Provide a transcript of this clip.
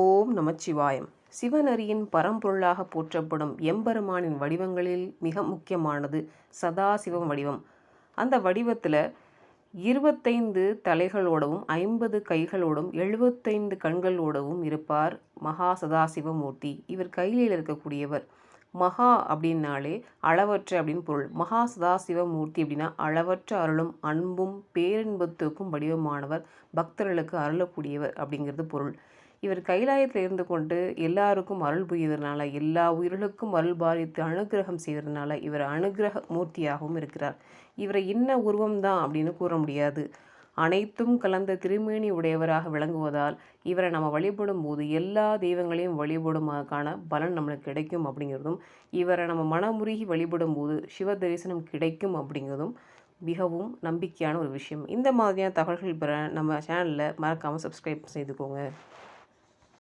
ஓம் நமச்சிவாயம். சிவனரியின் பரம்பொருளாக போற்றப்படும் எம்பெருமானின் வடிவங்களில் மிக முக்கியமானது சதாசிவம் வடிவம். அந்த வடிவத்தில் இருபத்தைந்து தலைகளோடவும் ஐம்பது கைகளோடும் எழுபத்தைந்து கண்களோடவும் இருப்பார் மகா சதாசிவமூர்த்தி. இவர் கையில் இருக்கக்கூடியவர். மகா அப்படின்னாலே அளவற்ற அப்படின்னு பொருள். மகா சதாசிவமூர்த்தி அப்படின்னா அளவற்ற அருளும் அன்பும் பேரின்பத்துக்கும் வடிவமானவர் பக்தர்களுக்கு அருளக்கூடியவர் அப்படிங்கிறது பொருள். இவர் கைலாயத்தில் இருந்து கொண்டு எல்லாருக்கும் அருள் புரிவதனால எல்லா உயிர்களுக்கும் அருள் பாரித்து அனுகிரகம் செய்வதனால இவர் அனுகிரக மூர்த்தியாகவும் இருக்கிறார். இவரை இன்ன உருவம்தான் அப்படின்னு கூற முடியாது. அனைத்தும் கலந்த திருமேனி உடையவராக விளங்குவதால் இவரை நம்ம வழிபடும் போது எல்லா தெய்வங்களையும் வழிபடுவதற்கான பலன் நம்மளுக்கு கிடைக்கும் அப்படிங்கிறதும் இவரை நம்ம மனமுருகி வழிபடும் போது சிவ தரிசனம் கிடைக்கும் அப்படிங்கிறதும் மிகவும் நம்பிக்கையான ஒரு விஷயம். இந்த மாதிரியான தகவல்கள் பெற நம்ம சேனலில் மறக்காமல் சப்ஸ்கிரைப் செய்துக்கோங்க.